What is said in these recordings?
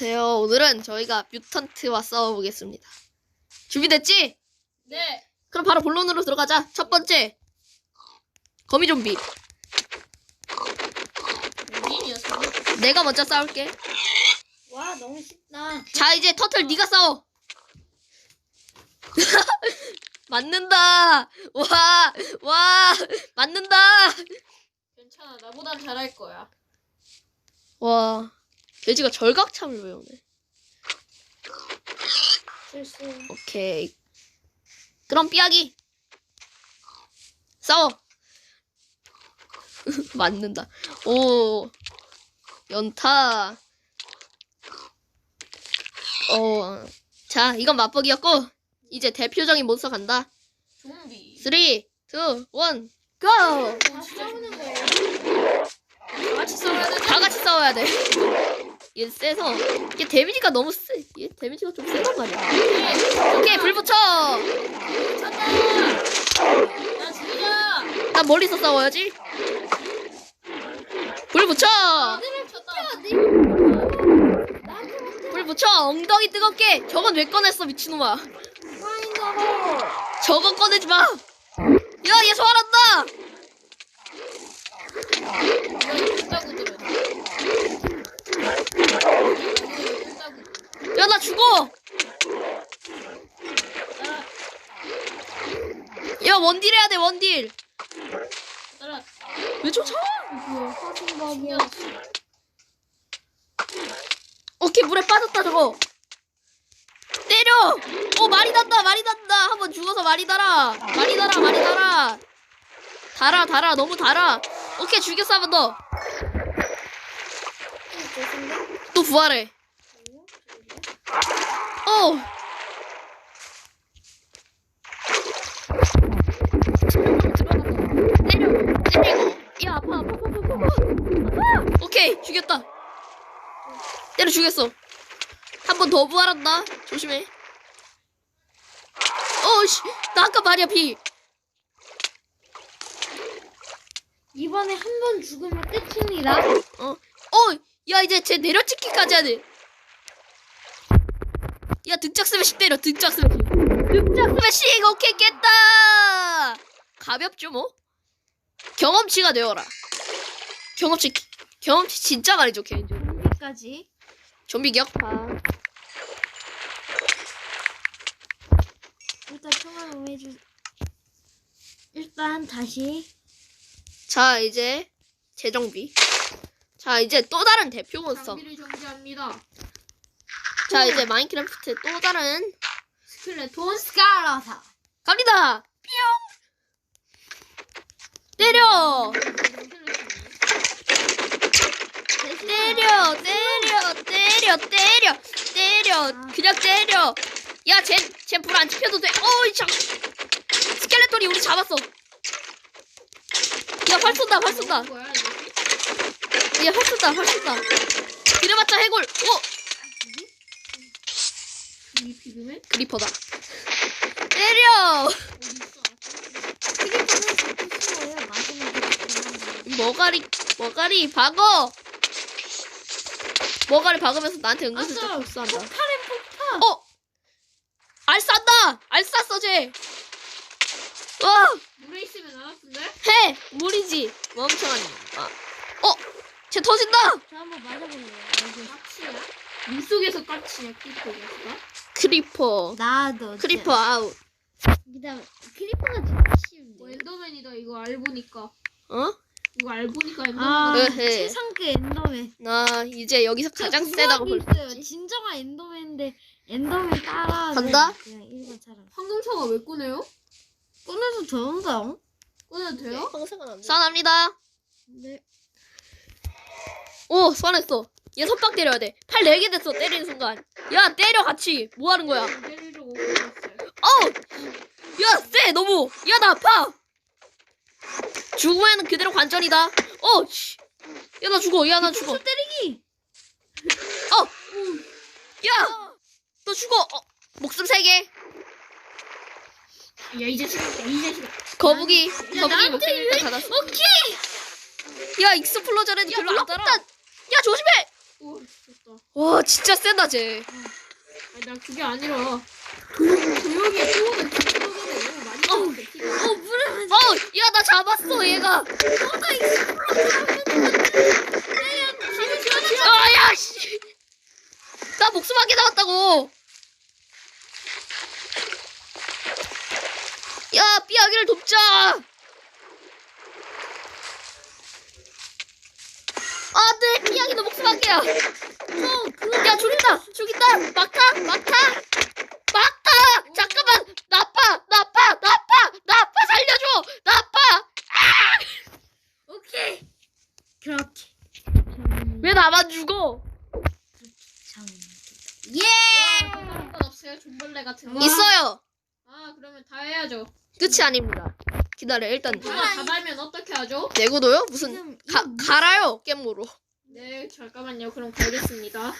안녕하세요. 오늘은 저희가 뮤턴트와 싸워보겠습니다. 준비됐지? 네. 그럼 바로 본론으로 들어가자. 첫 번째. 거미 좀비. 미니였어. 내가 먼저 싸울게. 와 너무 쉽다. 자, 이제 터틀 네가 싸워. 맞는다. 와, 와, 맞는다. 괜찮아. 나보단 잘할 거야. 와, 돼지가 절각참을 외우네. 실수. 오케이. 그럼 삐약이 싸워. 맞는다. 오 연타. 어. 자, 이건 맛보기였고 이제 대표적인 몬스터 간다. 좀비. 3, 2, 1, GO! 같이 싸우는 거예요. 같이 싸워야 돼. 다 같이 싸워야 돼. 얘 세서 얘 데미지가 너무 세. 얘 데미지가 좀 세단 말이야. 오케이, 불 붙여. 나 멀리서 싸워야지. 불 붙여. 불 붙여. 엉덩이 뜨겁게. 저건 왜 꺼냈어 미친놈아. 저건 꺼내지 마. 야, 얘 소환한다. 야, 나 죽어. 야, 원딜 해야 돼, 원딜. 왜 쫓아? 오케이, 물에 빠졌다, 저거. 때려. 오, 말이 단다, 말이 단다. 한번 죽어서 말이 달아. 말이 달아, 말이 달아. 달아, 달아, 너무 달아. 오케이, 죽였어, 한번 더. 또 부활해. 어. 때려, 때리고. 야, 아파, 아파, 아파, 아파, 아파. 오케이, 죽였다. 때려 죽였어. 한 번 더 부활한다. 조심해. 어씨, 나 아까 말이야 비. 이번에 한 번 죽으면 끝입니다. 어, 어, 야 이제 쟤 내려찍기까지 하네. 야 등짝 스매시 때려, 등짝 스매시. 등짝 스매시, 오케이 깼다. 가볍죠 뭐? 경험치가 되어라. 경험치, 경험치 진짜 많이 좋게 개인적으로. 여기까지. 좀비 격파. 일단 통화를 해주. 일단 다시 자 이제 재정비. 자 이제 또 다른 대표 몬스터. 장비를 정지합니다. 자 이제 마인크래프트 또 다른 스켈레톤 스카라사. 갑니다. 뿅. 때려. 때려, 때려, 때려, 때려, 때려, 그냥 때려. 야, 쟤, 쟤불 안 지펴도 돼. 어이, 참. 스켈레톤이 우리 잡았어. 야, 활 쏜다, 활 쏜다. 얘활 쏜다, 활 쏜다. 이래봤자 해골. 이 피그맨? 그리퍼다. 때려. 잡기 쉬워요. 마지막에 머가리, 머가리 박어. 머가리 박으면서 나한테 은근슬쩍. 복수한다. 폭발엔 폭발. 어! 알 쌌다! 알 쌌어, 쟤! 와! 물에 있으면 안 아픈데? 해! 물이지! 멍청한. 아. 어! 쟤 터진다! 저 한번 맞아볼래요. 여기. 까치야? 물속에서 까치야 키토가? 크리퍼. 나도. 크리퍼 아웃. 그다음 크리퍼가 진짜 쉬운데. 어, 엔더맨이다 이거 알보니까 어? 이거 알보니까 아, 엔더맨 으헤. 최상급 엔더맨. 나 이제 여기서 가장 저 세다고 볼 그거 수 있어요. 진정한 엔더맨인데 엔더맨 따라. 간다? 그냥 일반 차라. 황금차가 왜 꺼내요? 꺼내서 되는데요? 꺼내도 돼요? 소환합니다. 네. 오, 소환했어. 얘 선빵 때려야 돼. 팔 4개 됐어, 때리는 순간. 야, 때려, 같이. 뭐 하는 거야? 때리려고 꺼냈어요 어우! 야, 쎄! 너무! 야, 나 아파! 죽으면 그대로 관전이다. 어, 씨. 야, 나 죽어. 야, 나 죽어. 때리기. 어! 야! 너 죽어! 어, 목숨 세 개. 야 이제 시간 이 자식아 거북이. 거북이 나한테 목숨 일단 닫았어. 오케이. 야, 익스플로전에도 별로 안 따라. 야, 조심해! 오 좋다. 와 진짜 세다 쟤. 아니 나 그게 아니라 조용히 소원을 지켜가네 너무 많이 나왔어 피가. 어 맞. 어, 야나 잡았어 얘가. 아야 씨. 나 목숨 한개 나왔다고. 야 삐아기를 돕자. 안돼 삐아기 너 목숨 한 개야. 야 죽인다 죽인다 막타 막타 막타 잠깐만 나빠 나빠 나빠 나빠 살려줘 나빠 오케이. 그렇게. 왜 나만 죽어 참. 예. 건 없어요 존벌레 같은 거. 있어요 아 그러면 다 해야죠. 끝이 아닙니다 기다려 일단 제가 다 달면 어떻게 하죠? 내구도요 무슨 지금 가, 갈아요 깻모로 네 잠깐만요. 그럼 가겠습니다. 어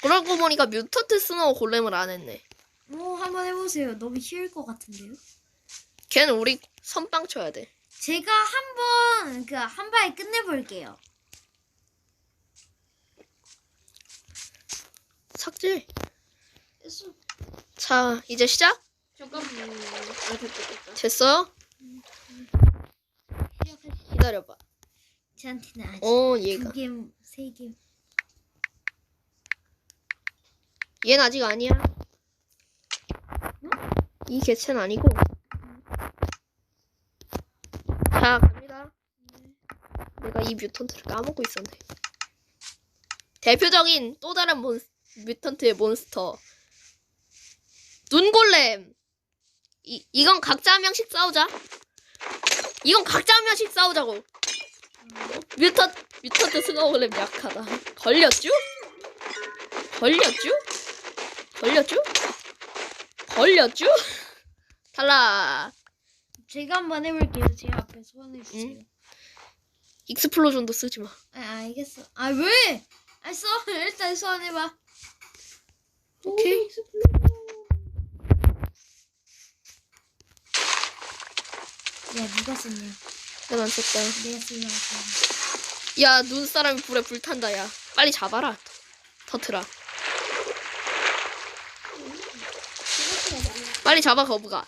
그러고 보니까 뮤턴트 스노우 골렘을 안 했네 뭐 한번 해보세요. 너무 쉬울 것 같은데요? 걔는 우리 선빵 쳐야 돼 제가 한번 그한 방에 끝내볼게요. 삭제 자 이제 시작 잠깐만. 아 됐다 됐다. 됐어요 기다려봐 저한테는 아직 어 얘가 두 개, 세 개. 얘는 아직 아니야. 이 개체는 아니고. 자, 갑니다. 내가 이 뮤턴트를 까먹고 있었네. 대표적인 또 다른 몬, 뮤턴트의 몬스터. 눈골렘. 이, 이건 각자 한 명씩 싸우자. 이건 각자 한 명씩 싸우자고. 뮤턴, 뮤턴트 스노우골렘 약하다. 걸렸쥬? 걸렸쥬? 걸렸죠? 걸렸죠? 탈락. 제가 한번 해볼게요. 제 앞에 소환해 주세요. 응? 익스플로전도 쓰지 마. 아 알겠어. 아 왜? 아 써. 일단 소환해봐. 오케이. 야 누가 썼냐? 난안 썼다. 내가 쓰려고. 야, 눈사람이 불에 불탄다, 야. 빨리 잡아라. 터트라. 빨리 잡아, 거북아.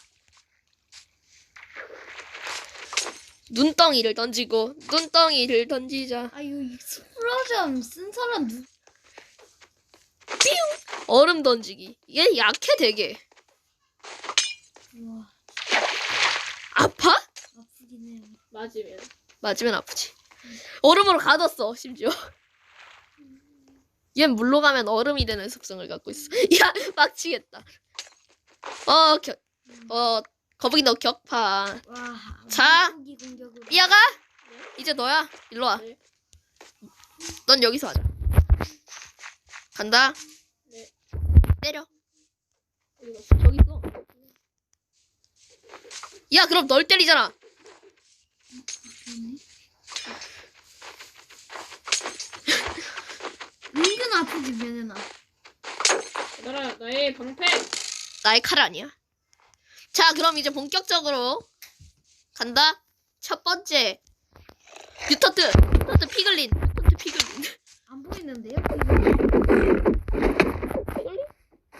눈덩이를 던지고, 눈덩이를 던지자. 아유 익스플로전 쓴 사람 누? 얼음 던지기. 얘 약해, 되게. 와 아파? 아프긴 해요. 맞으면. 맞으면 아프지. 얼음으로 가뒀어, 심지어. 얜 물로 가면 얼음이 되는 습성을 갖고 있어. 야, 빡치겠다. 어, 겨, 어, 거북이 너 격파. 와. 자. 무기 공격으로. 삐아가? 이제 너야. 일로 와. 네. 넌 여기서 하자. 간다. 네. 때려. 저기 있어. 야, 그럼 널 때리잖아. 은근 아프지 면은아. 나라 나의 방패. 나의 칼 아니야. 자, 그럼 이제 본격적으로 간다. 첫 번째. 피글린. 뮤턴트 피글린. 안 보이는데요? 피글린?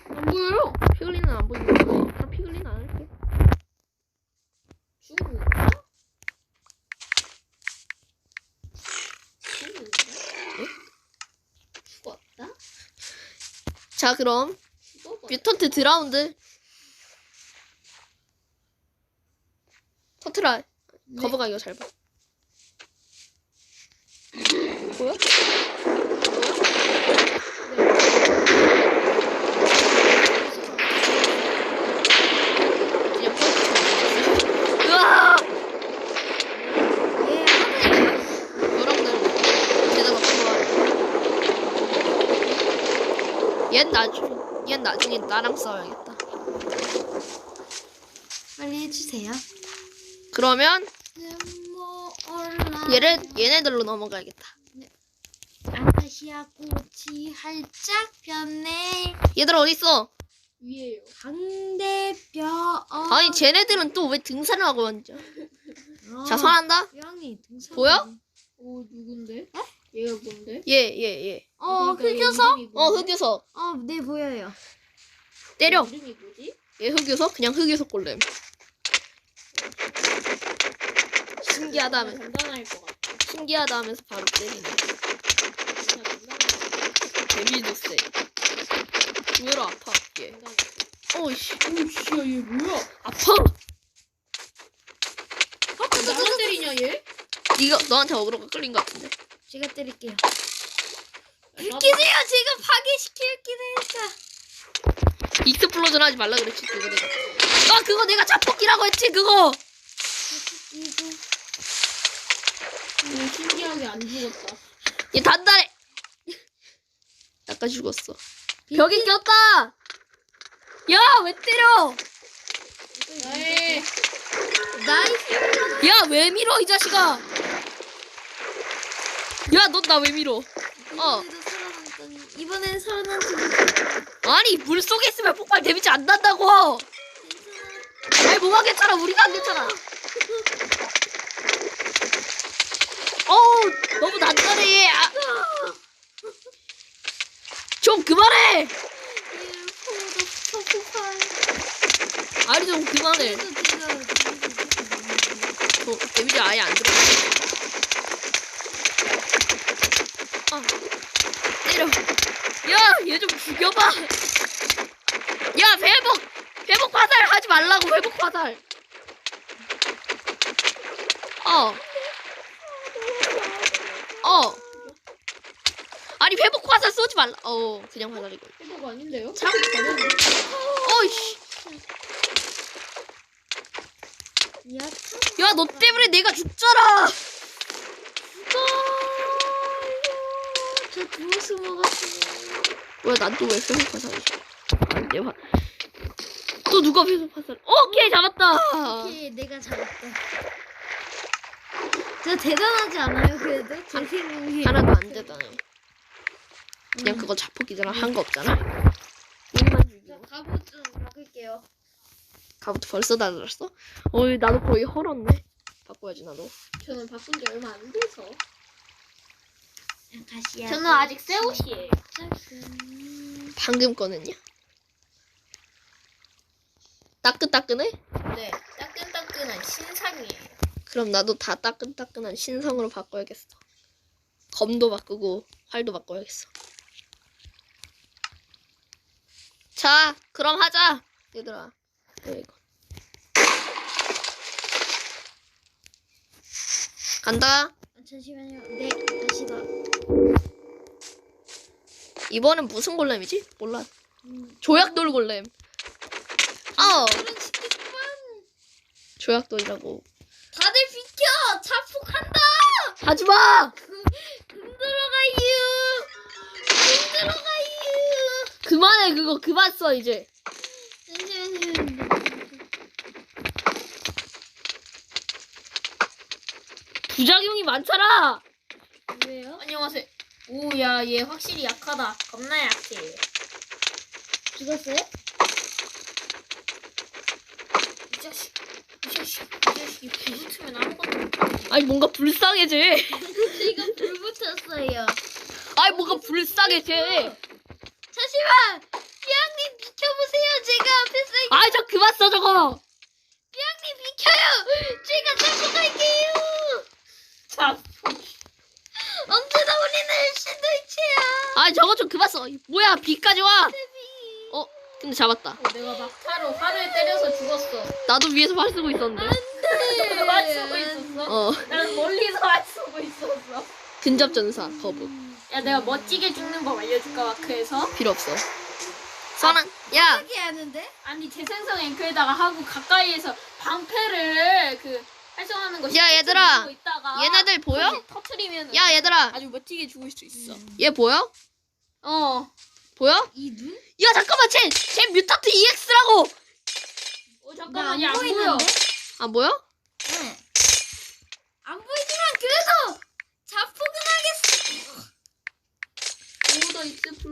안 보여요. 피글린은 안 보이고. 나 피글린 안 할게. 죽은 거? 죽은 거? 죽었다? 자, 그럼. 뮤턴트 드라운드. 터트라. 거북아 이거 잘 봐. 보여? 그냥 뻥. 으아! 예. 하늘이 여러분들 제대로 좋아. 얘 나중 얘 나중에 나랑 싸워야겠다. 빨리 해주세요. 그러면. 얘를 얘네들로 넘어가야겠다. 아카시아 꽃이 활짝 폈네. 얘들 어디 있어? 위에요. 강대뼈. 아니 쟤네들은 또 왜 등산을 하고 앉아? 어. 자 선한다. 고양이 등산. 보여? 오 누군데? 얘가 뭔데? 얘, 얘, 얘. 어 그러니까 얘 흑요석? 이름이 어, 뭔데? 흑유석. 어 네 보여요. 때려. 얘 이름이 뭐지? 얘 흑유석? 그냥 흑유석 골렘. 신기하다 하면서, 간단할 것 같아. 신기하다 하면서 바로 때리네. 진짜 간단할 것 같아. 데미도 세. 의외로 아파, 얘. 간단할 어이씨. 오씨, 야, 얘 뭐야? 아파! 나만 때리냐, 얘? 니가, 너한테 어그로가 끌린 것 같은데. 제가 때릴게요. 끼세요 제가 파괴시킬긴 했다. 익스플로전 하지 말라 그랬지, 그거 내가. 아, 그거 내가 자폭기라고 했지, 그거! 얘 신기하게 안 죽었다. 얘 단단해! 아까 죽었어. 벽에 꼈다! 야, 왜 때려! 에이, 나이스. 야, 왜 밀어, 이 자식아! 야, 너나왜 밀어? 어. 이번엔 못. 아니, 물 속에 있으면 폭발 데미지 안 난다고! 아이, 뭐가 괜찮아, 우리가 안 괜찮아. 어우, 너무 얘. 아. 좀 그만해! 아니, 좀 그만해. 저 데미지 아예 안 들어. 아, 때려. 야, 얘 좀 죽여봐. 야, 회복, 회복 화살 하지 말라고 회복 화살. 어, 어. 아니 회복 화살 쏘지 말라. 어, 그냥 화살이고. 회복 아닌데요? 참. 어이씨. 야, 야, 너 때문에 내가 죽잖아. 저 주워서 먹었어요. 뭐야 난 또 왜 회복 화살이야? 아니 내 화. 또 누가 회복 화살? 오케이 잡았다. 오케이, 내가 잘했다. 저 대단하지 않아요, 그래도? 제 생각에. 하나도 안 되다네. 그냥 그거 자폭이잖아. 한 거 없잖아. 우리만 저 죽이고. 갑옷 좀 바꿀게요. 가부터 벌써 다 들었어? 어이 나도 거의 헐었네. 바꿔야지 나도. 저는 바꾼 지 얼마 안 돼서. 다시야. 저는 아직 새 옷이에요. 방금 거는요? 따끈따끈해? 네, 따끈따끈한 신상이에요. 그럼 나도 다 따끈따끈한 신성으로 바꿔야겠어. 검도 바꾸고 활도 바꿔야겠어. 자, 그럼 하자. 얘들아. 어, 이거. 간다. 잠시만요. 네, 다시다. 이번엔 무슨 골렘이지? 몰라. 음. 조약돌 골렘. 어, 그런 조약돌이라고. 다들 비켜! 자폭한다! 하지 마! 흔들어가유! 흔들어가유! 그만해, 그거. 그만 써, 이제. 잠시만요. 부작용이 많잖아! 왜요? 안녕하세요. 오, 야, 얘 확실히 약하다. 겁나 약해. 죽었어요? 이 자식, 이 자식, 이 자식이 불 붙으면 아무것도 못하네. 아니, 뭔가 불쌍해져. 지금 불 붙었어요. 아니, 뭔가 불쌍해져. 잠시만! 피앙님 비켜보세요. 제가 앞에서 아이, 저 그만 써, 저거! 피앙님 비켜요! 제가 자폭할게요! 참. 언제나 우리는 신도이체야! 아이, 저거 좀 그만 써. 뭐야, 비까지 와! 어, 근데 잡았다. 어, 내가 막 타로 활을 때려서 죽었어. 나도 위에서 활 쓰고 있었는데. 네. 활 쏘고 있었어? 어, 난 멀리서 활 쏘고 있었어. 근접 전사, 거부. 야, 내가 멋지게 죽는 법 알려줄까, 마크에서? 필요 없어. 선한, 야! 하는데? 아니, 재생성 앵크에다가 하고 가까이에서 방패를 그 활성하는 거 야, 얘들아. 얘네들 보여? 터트리면 야, 얘들아! 아주 멋지게 죽을 수 있어. 얘 보여? 어. 보여? 이 눈? 야, 잠깐만, 쟤, 쟤 뮤탄트 EX라고! 어, 잠깐만, 얘안 보여. 보이는데? 아, 뭐야? 네. 안 보이지만 그래도 자폭은 하겠어. 오더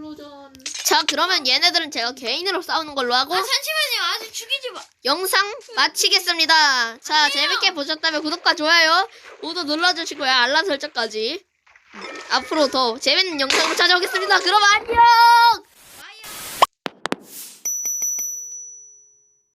익스플로전. 자, 그러면 얘네들은 제가 개인으로 싸우는 걸로 하고, 아 잠시만요. 아직 죽이지 마. 영상 마치겠습니다. 자, 재밌게 보셨다면 구독과 좋아요 모두 눌러주시고요. 알람 설정까지. 앞으로 더 재밌는 영상으로 찾아오겠습니다. 그럼 안녕!